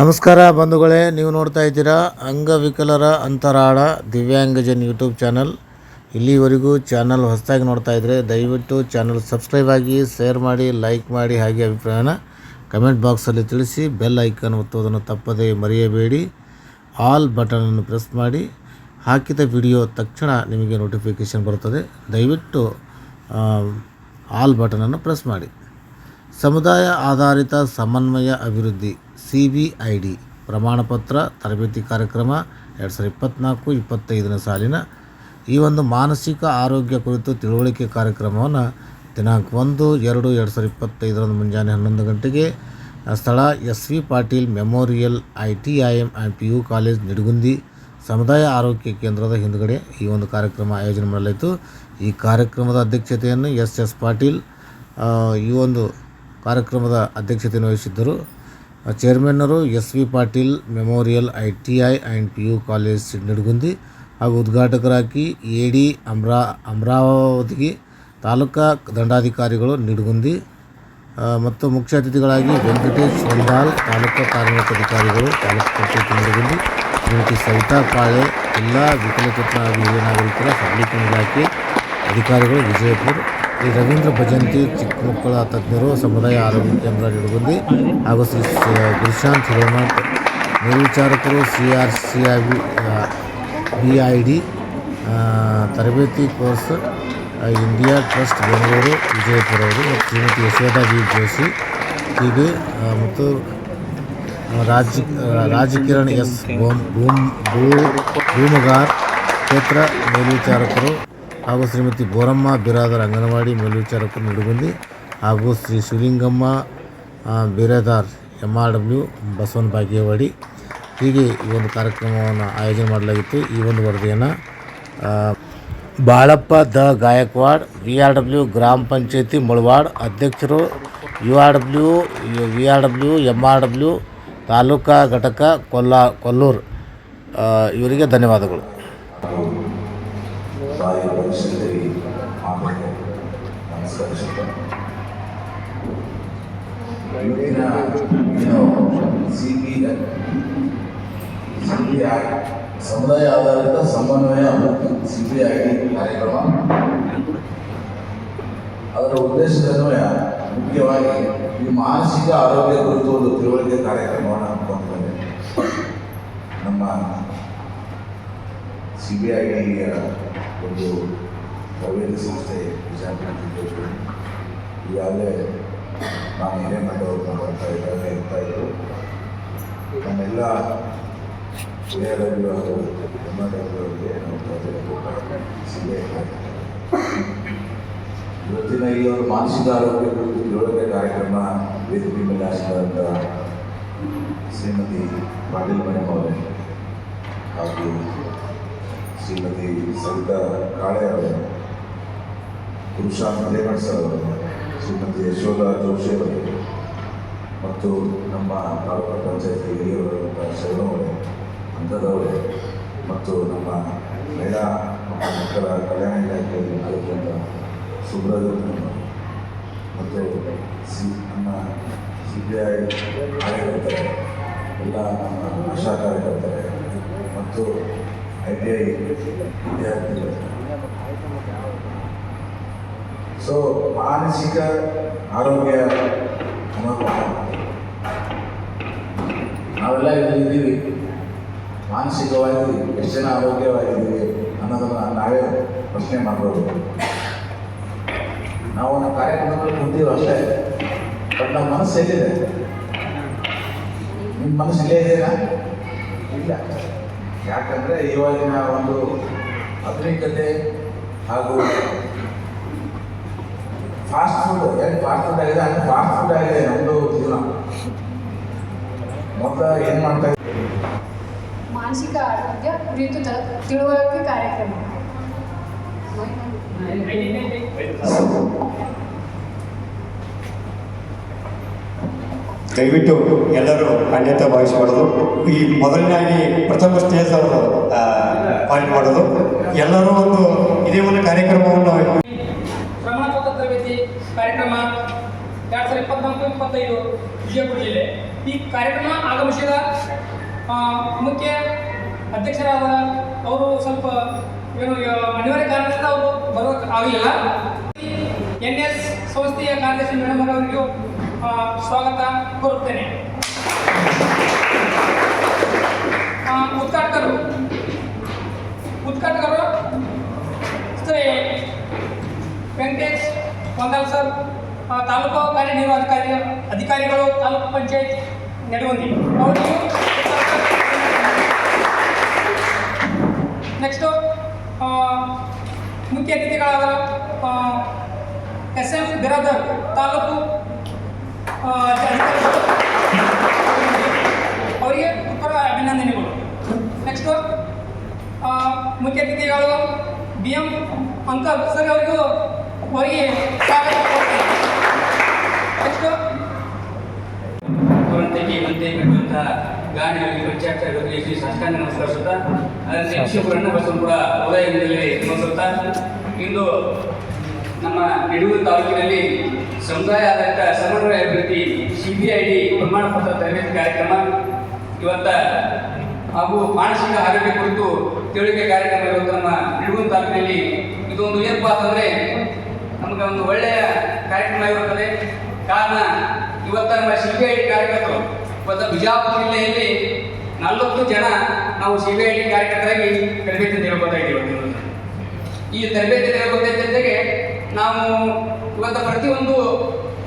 ನಮಸ್ಕಾರ ಬಂಧುಗಳೇ, ನೀವು ನೋಡ್ತಾ ಇದ್ದೀರಾ ಅಂಗವಿಕಲರ ಅಂತರಾಳ ದಿವ್ಯಾಂಗಜನ್ ಯೂಟ್ಯೂಬ್ ಚಾನಲ್. ಇಲ್ಲಿವರೆಗೂ ಚಾನಲ್ ಹೊಸದಾಗಿ ನೋಡ್ತಾ ಇದ್ದರೆ ದಯವಿಟ್ಟು ಚಾನಲ್ ಸಬ್ಸ್ಕ್ರೈಬ್ ಆಗಿ, ಶೇರ್ ಮಾಡಿ, ಲೈಕ್ ಮಾಡಿ ಹಾಗೆ ಅಭಿಪ್ರಾಯನ ಕಮೆಂಟ್ ಬಾಕ್ಸಲ್ಲಿ ತಿಳಿಸಿ, ಬೆಲ್ ಐಕನ್ ಒತ್ತುವುದನ್ನು ತಪ್ಪದೇ ಮರೆಯಬೇಡಿ. ಆಲ್ ಬಟನನ್ನು ಪ್ರೆಸ್ ಮಾಡಿ. ಹಾಕಿದ ವಿಡಿಯೋ ತಕ್ಷಣ ನಿಮಗೆ ನೋಟಿಫಿಕೇಷನ್ ಬರುತ್ತದೆ. ದಯವಿಟ್ಟು ಆಲ್ ಬಟನನ್ನು ಪ್ರೆಸ್ ಮಾಡಿ. ಸಮುದಾಯ ಆಧಾರಿತ ಸಮನ್ವಯ ಅಭಿವೃದ್ಧಿ ಸಿ ಬಿ ಐ ಡಿ ಪ್ರಮಾಣಪತ್ರ, ತರಬೇತಿ ಕಾರ್ಯಕ್ರಮ ಎರಡು ಸಾವಿರದ ಇಪ್ಪತ್ತ್ನಾಲ್ಕು ಇಪ್ಪತ್ತೈದನೇ ಸಾಲಿನ ಈ ಒಂದು ಮಾನಸಿಕ ಆರೋಗ್ಯ ಕುರಿತು ತಿಳುವಳಿಕೆ ಕಾರ್ಯಕ್ರಮವನ್ನು ದಿನಾಂಕ ಒಂದು ಎರಡು ಎರಡು ಸಾವಿರದ ಇಪ್ಪತ್ತೈದರಂದು ಮುಂಜಾನೆ ಹನ್ನೊಂದು ಗಂಟೆಗೆ ಸ್ಥಳ S V Patil memorial, I T I M and P U college Nidagundi ಸಮುದಾಯ ಆರೋಗ್ಯ ಕೇಂದ್ರದ ಹಿಂದುಗಡೆ ಈ ಒಂದು ಕಾರ್ಯಕ್ರಮ ಆಯೋಜನೆ ಮಾಡಲಾಯಿತು. ಈ ಕಾರ್ಯಕ್ರಮದ ಅಧ್ಯಕ್ಷತೆಯನ್ನು ಎಸ್ ಎಸ್ ಪಾಟೀಲ್ ಈ ಒಂದು ಕಾರ್ಯಕ್ರಮದ ಅಧ್ಯಕ್ಷತೆಯನ್ನು ವಹಿಸಿದ್ದರು. ಆ, ಚೇರ್ಮನ್ನರು S V Patil memorial I T I and P U college Nidagundi ಹಾಗೂ ಉದ್ಘಾಟಕರಾಗಿ ಎ ಡಿ ಅಮ್ರಾ ಅಮರಾವತಿ ತಾಲೂಕಾ ದಂಡಾಧಿಕಾರಿಗಳು ನಿಡಗುಂದಿ. ಆ, ಮತ್ತು ಮುಖ್ಯ ಅತಿಥಿಗಳಾಗಿ ವೆಂಕಟೇಶ್ ಹೊಂದಾಲ್ ತಾಲೂಕು ಕಾರ್ಮಿಕಾಧಿಕಾರಿಗಳು ತಾಲೂಕು ಪಂಚಾಯತ್ ನಿಡಗುಂದಿ ಶ್ರೀಮತಿ ಸವಿತಾ ಪಾಳೆ ಜಿಲ್ಲಾ ವಿಕಲಚೇತನ ಹಾಗೂ ಹಿರಿಯ ನಾಗರಿಕರ ಸಬಲೀಕರಣ ಇಲಾಖೆ ಅಧಿಕಾರಿಗಳು ವಿಜಯಪುರ ಶ್ರೀ ರವೀಂದ್ರ ಭಜಂತಿ ಚಿಕ್ಕ ಮಕ್ಕಳ ತಜ್ಞರು ಸಮುದಾಯ ಆರೋಗ್ಯ ಕೇಂದ್ರ ನಿಡಗುಂದಿ ಹಾಗೂ ಶ್ರೀ ಸ- Gurushant Hiremath ಮೇಲ್ವಿಚಾರಕರು C R C I B I D ತರಬೇತಿ ಕೋರ್ಸ್ ಆ, ಇಂಡಿಯಾ ಟ್ರಸ್ಟ್ ಬೆಂಗಳೂರು ವಿಜಯಪುರ ಅವರು ಮತ್ತು ಶ್ರೀಮತಿ ಯಶೋಧ ಬಿ ಜೋಶಿ ಹೀಗೆ ಆ, ಮತ್ತು ಆ, ರಾಜ್ ಆ, ರಾಜಕಿರಣ್ ಎಸ್ ಭೂಮ್ ಭೂಮ್ ಭೂ ಭೂಮಗಾರ್ ಕ್ಷೇತ್ರ ಮೇಲ್ವಿಚಾರಕರು ಹಾಗೂ ಶ್ರೀಮತಿ ಬೋರಮ್ಮ ಬಿರಾದರ್ ಅಂಗನವಾಡಿ ಮೇಲ್ವಿಚಾರಕರು ನಿಡುಗುಂದಿ ಹಾಗೂ Shri Shivalingamma Biradar M R W Basavana Bagewadi. ಹೀಗೆ ಈ ಒಂದು ಕಾರ್ಯಕ್ರಮವನ್ನು ಆಯೋಜನೆ ಮಾಡಲಾಗಿತ್ತು. ಈ ಒಂದು ವರದಿಯನ್ನು Balappa D Gaikwad V R W ಗ್ರಾಮ ಪಂಚಾಯತಿ ಮುಳವಾಡ್ ಅಧ್ಯಕ್ಷರು, U R W, V R W M R W taluka ಘಟಕ ಕೊಲ್ಲಾ, ಕೊಲ್ಲೂರು ಇವರಿಗೆ ಧನ್ಯವಾದಗಳು. ನಮಸ್ಕರಿಸುತ್ತೆ ಇವತ್ತಿನ ಏನು ಸಿ ಸಿ ಪಿ ಐ ಸಮುದಾಯ ಆಧಾರಿತ ಸಮನ್ವಯ ಸಿ ಪಿ ಐ ಕಾರ್ಯಕ್ರಮ. ಅದರ ಉದ್ದೇಶದನ್ವಯ ಮುಖ್ಯವಾಗಿ ಈ ಮಾನಸಿಕ ಆರೋಗ್ಯ ಕುರಿತು ಒಂದು ತಿಳುವಳಿಕೆ ಕಾರ್ಯಕ್ರಮವನ್ನು ಹಮ್ಮಿಕೊಂಡಿದ್ದೇವೆ ನಮ್ಮ ಸಿ ಬಿ ಐ ಒಂದು ತರಬೇತಿ ಸಂಸ್ಥೆ ವಿಜಯಪುರ ಈಗಾಗಲೇ ನಾನು ಹಿರೇಮಠವರು ಬರ್ತಾ ಇದ್ದಾರೆ ಇರ್ತಾ ಇದ್ದರು ನಮ್ಮೆಲ್ಲ ಹಿರಿಯರಲ್ಲೂ ಹಾಗೂ ಇವತ್ತಿನ ಈ ಒಂದು ಮಾನಸಿಕ ಆರೋಗ್ಯ ಕುರಿತು ತಿಳುವಳಿಕೆ ಕಾರ್ಯಕ್ರಮ ವೇದಿಕೆ ಮೇಲೆ ಹಾಸಿದಂಥ ಶ್ರೀಮತಿ ಪಾಟೀಲ್ ಮೇಡಮ್ ಅವರೇ ಹಾಗೂ ಶ್ರೀಮತಿ ಸವಿತಾ ಕಾಳೆ ಅವರು ರೇವಣ್ ಸರ್ ಅವರು ಶ್ರೀಮತಿ ಯಶೋಧ ಜೋಶಿ ಅವರು ಮತ್ತು ನಮ್ಮ ತಾಲೂಕು ಪಂಚಾಯತ್ ಹಿರಿಯರಾದಂಥ ಶರಣವರು ಅಂಥದವರು ಮತ್ತು ನಮ್ಮ ಮಹಿಳಾ ಮತ್ತು ಮಕ್ಕಳ ಕಲ್ಯಾಣ ಇಲಾಖೆಯಲ್ಲಿ ಮಾಡಿದಂಥ ಸುಬ್ರಹ್ಮಣ್ಯ ಮತ್ತು ಸಿ, ನಮ್ಮ ಸಿ ಬಿ ಐ ಕಾರ್ಯಕರ್ತರು, ಎಲ್ಲ ನಮ್ಮ ಆಶಾ ಕಾರ್ಯಕರ್ತರೆ ಮತ್ತು ಐ ಟಿ ಐ ವಿದ್ಯಾರ್ಥಿಗಳು. ಸೊ ಮಾನಸಿಕ ಆರೋಗ್ಯ ಅನ್ನೋದು ನಾವೆಲ್ಲ ಇದ್ದೀವಿ. ಮಾನಸಿಕವಾಗಿ ಎಷ್ಟು ಜನ ಆರೋಗ್ಯವಾಗಿದ್ದೀವಿ ಅನ್ನೋದನ್ನು ನಾವೇ ಪ್ರಶ್ನೆ ಮಾಡ್ಬೋದು. ನಾವು ಒಂದು ಕಾರ್ಯಕ್ರಮದಲ್ಲಿ ಕುಂತೀವಿ ಅಷ್ಟೇ. ಬಟ್ ನಮ್ಮ ಮನಸ್ಸು ಎಲ್ಲಿದೆ? ನಿಮ್ಮ ಮನಸ್ಸು ಇಲ್ಲೇ ಇದೆಯಾ? ಇಲ್ಲ. ಯಾಕಂದರೆ ಇವಾಗಿನ ಒಂದು ಆಧುನಿಕತೆ ಹಾಗೂ ಫಾಸ್ಟ್ ಫುಡ್ ಏನು ಫಾಸ್ಟ್ ಫುಡ್ ಆಗಿದೆ? ಹಂಗೆ ಫಾಸ್ಟ್ ಫುಡ್ ಆಗಿದೆ ನಮ್ಮದು ಜೀವನ. ಮೊದಲ ಏನು ಮಾಡ್ತಾ? ಮಾನಸಿಕ ಆರೋಗ್ಯ ಕುರಿತು ತಿಳುವಳಿಕೆ ಕಾರ್ಯಕ್ರಮ. ದಯವಿಟ್ಟು ಎಲ್ಲರೂ ಅನ್ಯತಾ ಭಾವಿಸಬಾರ್ದು ಈ ಮೊದಲನೇದಾಗಿ ಪ್ರಥಮ ಸ್ಟೇಜ್ ಅವರು ಪಾಯಿಂಟ್ ಮಾಡೋದು. ಎಲ್ಲರೂ ಒಂದು ಇದೇ ಒಂದು ಕಾರ್ಯಕ್ರಮವನ್ನು ಕಾರ್ಯಕ್ರಮ ಎರಡು ಸಾವಿರದ ಇಪ್ಪತ್ನಾಲ್ಕು, ಇಪ್ಪತ್ತೈದು ವಿಜಯಪುರ ಜಿಲ್ಲೆ. ಈ ಕಾರ್ಯಕ್ರಮ ಆಗಮಿಸಿದ ಮುಖ್ಯ ಅಧ್ಯಕ್ಷರಾದ ಅವರು ಸ್ವಲ್ಪ ಏನು ಅನಿವಾರ್ಯ ಕಾರಣದಿಂದ ಅವರು ಬರೋಕ್ಕೆ ಆಗಲಿಲ್ಲ ಎನ್ ಎಸ್ ಸಂಸ್ಥೆಯ ಕಾರ್ಯದರ್ಶಿ ಮೇಡಮ್ ಅವರಿಗೂ ಸ್ವಾಗತ ಕೋರುತ್ತೇನೆ. ಸರ್. ತಾಲೂಕು ಕಾರ್ಯನಿರ್ವಾಹಕಾರಿ ಅಧಿಕಾರಿಗಳು, ತಾಲೂಕು ಪಂಚಾಯತ್ ನಡುವಂದಿ ಅವರಿಗೆ ನೆಕ್ಸ್ಟು ಮುಖ್ಯ ಅತಿಥಿಗಳಾದ ಎಸ್ ಎಂ ಬಿರಾದರ್, ತಾಲೂಕು ಅವರಿಗೆ ಉತ್ತರ ಅಭಿನಂದನೆಗಳು. ನೆಕ್ಸ್ಟು ಮುಖ್ಯ ಅತಿಥಿಗಳು, ಬಿ ಎಂ ಅಂಕಲ್. ಸರ್, ಅವರಿಗೂ ಅವರಿಗೆ ಸ್ವಾಗತ. ನೆಕ್ಸ್ಟು ಅವರಂತೆಗೆ ಮಂತೆ ಕಟ್ಟುವಂತಹ ಗಾಣಿಗಳಿಗೆ ಪಂಚಾಯತ್ ಶ್ರೀ ಸಾಷ್ಟಾಂಗ ನಮಸ್ಕರಿಸುತ್ತಾ ಅದರಂತೆ ವಿಶ್ವಪುರಣ್ಣ ಬಸವ ಕೂಡ ಉದಯದಲ್ಲಿ ನಮಸ್ಕರಿಸುತ್ತಾ ಇಂದು ನಮ್ಮ ನಿಡೂರು ತಾಲೂಕಿನಲ್ಲಿ ಸಮುದಾಯ ಆಧಾರಿತ ಸಮನ್ವಯ ಅಭಿವೃದ್ಧಿ ಸಿ ಬಿ ಐ ಡಿ ಪ್ರಮಾಣ ಪತ್ರ ತರಬೇತಿ ಕಾರ್ಯಕ್ರಮ ಇವತ್ತ ಹಾಗೂ ಮಾನಸಿಕ ಆರೋಗ್ಯ ಕುರಿತು ತಿಳುವಳಿಕೆ ಕಾರ್ಯಕ್ರಮ ಇವತ್ತು ನಮ್ಮ ನಿಡೂರು ತಾಲೂಕಿನಲ್ಲಿ ಇದೊಂದು ಏನಪ್ಪಾ ಅಂತಂದ್ರೆ ನಮಗೆ ಒಂದು ಒಳ್ಳೆಯ ಕಾರ್ಯಕ್ರಮ ಇರುತ್ತದೆ. ಕಾರಣ, ಇವತ್ತು ನಮ್ಮ ಸಿ ಬಿ ಐ ಡಿ ಕಾರ್ಯಕರ್ತರು, ಇವತ್ತು ಬಿಜಾಪುರ ಜಿಲ್ಲೆಯಲ್ಲಿ ನಲವತ್ತು ಜನ ನಾವು ಸಿ ಬಿ ಐ ಡಿ ಕಾರ್ಯಕರ್ತರಾಗಿ ತರಬೇತಿ ಇದ್ದೀವಿ ಈ ತರಬೇತಿ ಜೊತೆಗೆ ನಾವು ಇವತ್ತು ಪ್ರತಿಯೊಂದು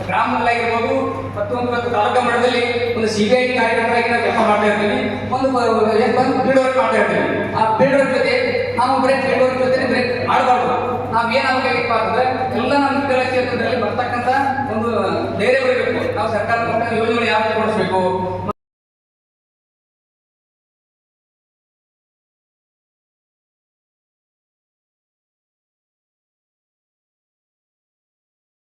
ಗ್ರಾಮದಲ್ಲಾಗಿರ್ಬೋದು ಪ್ರತಿಯೊಂದು ಇವತ್ತು ತಾಲೂಕಾ ಮಟ್ಟದಲ್ಲಿ ಒಂದು ಸಿ ಬಿ ಐ ಡಿ ಕಾರ್ಯಕರ್ತರಾಗಿ ನಾವು ಕೆಲಸ ಮಾಡ್ತಾ ಇರ್ತೀವಿ. ಒಂದು ಫೀಲ್ಡ್ ವರ್ಕ್ ಮಾಡ್ತಾ ಇರ್ತೀವಿ. ಆ ಫೀಲ್ಡ್ ವರ್ಕ್ ಜೊತೆ ನಾವು ಬರೀ ಫೀಲ್ಡ್ ವರ್ಕ್ ಜೊತೆ ಬರೀ ಮಾಡಬಾರ್ದು. ನಾವು ಏನಾಗಬೇಕಪ್ಪ ಅಂತಂದ್ರೆ ಎಲ್ಲ ನಮ್ಮ ವಿದ್ಯಾರ್ಥಿ ಕ್ಷೇತ್ರದಲ್ಲಿ ಬರ್ತಕ್ಕಂಥ ಒಂದು ಧೈರ್ಯ ಬರಬೇಕು. ನಾವು ಸರ್ಕಾರದ ಯೋಜನೆಗಳು ಯಾವ ಕೊಡಿಸ್ಬೇಕು?